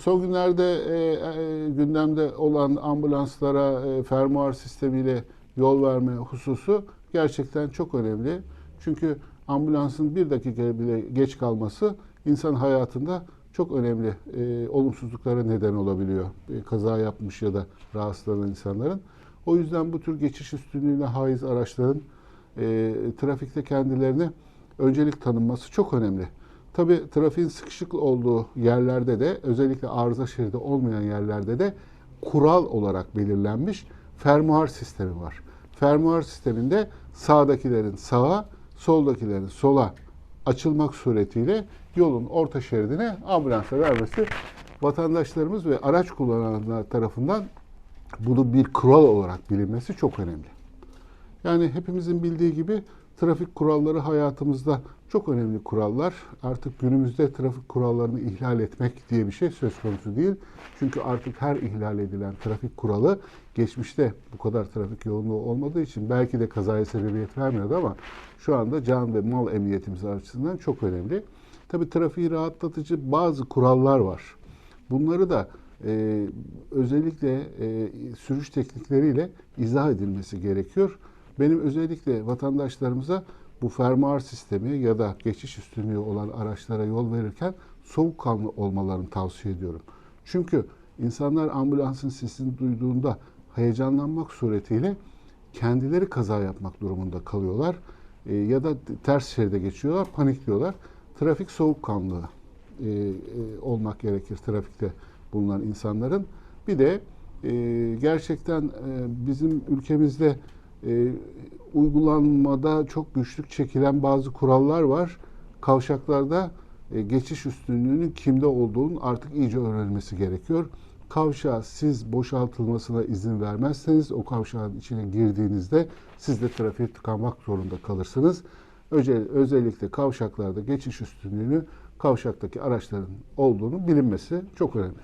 son günlerde e, e, gündemde olan ambulanslara e, fermuar sistemiyle yol verme hususu gerçekten çok önemli. Çünkü ambulansın bir dakika bile geç kalması insan hayatında çok önemli e, olumsuzluklara neden olabiliyor. E, kaza yapmış ya da rahatsızlanan insanların. O yüzden bu tür geçiş üstünlüğüne haiz araçların e, trafikte kendilerine öncelik tanınması çok önemli. Tabii trafiğin sıkışık olduğu yerlerde de özellikle arıza şeridi olmayan yerlerde de kural olarak belirlenmiş fermuar sistemi var. Fermuar sisteminde sağdakilerin sağa, soldakilerin sola açılmak suretiyle yolun orta şeridine ambulansa vermesi vatandaşlarımız ve araç kullananlar tarafından bunu bir kural olarak bilinmesi çok önemli. Yani hepimizin bildiği gibi trafik kuralları hayatımızda çok önemli kurallar. Artık günümüzde trafik kurallarını ihlal etmek diye bir şey söz konusu değil. Çünkü artık her ihlal edilen trafik kuralı geçmişte bu kadar trafik yoğunluğu olmadığı için belki de kazaya sebebiyet vermiyordu ama şu anda can ve mal emniyetimiz açısından çok önemli. Tabii trafiği rahatlatıcı bazı kurallar var. Bunları da e, özellikle e, sürüş teknikleriyle izah edilmesi gerekiyor. Benim özellikle vatandaşlarımıza bu fermuar sistemi ya da geçiş üstünlüğü olan araçlara yol verirken soğukkanlı olmalarını tavsiye ediyorum. Çünkü insanlar ambulansın sesini duyduğunda heyecanlanmak suretiyle kendileri kaza yapmak durumunda kalıyorlar. E, ya da ters şeride geçiyorlar, panikliyorlar. Trafik soğukkanlı e, e, olmak gerekir trafikte bulunan insanların. Bir de e, gerçekten e, bizim ülkemizde e, uygulanmada çok güçlük çekilen bazı kurallar var. Kavşaklarda e, geçiş üstünlüğünün kimde olduğunun artık iyice öğrenilmesi gerekiyor. Kavşağı siz boşaltılmasına izin vermezseniz o kavşağın içine girdiğinizde siz de trafiğe tıkanmak zorunda kalırsınız. Özel, özellikle kavşaklarda geçiş üstünlüğünü kavşaktaki araçların olduğunu bilinmesi çok önemli.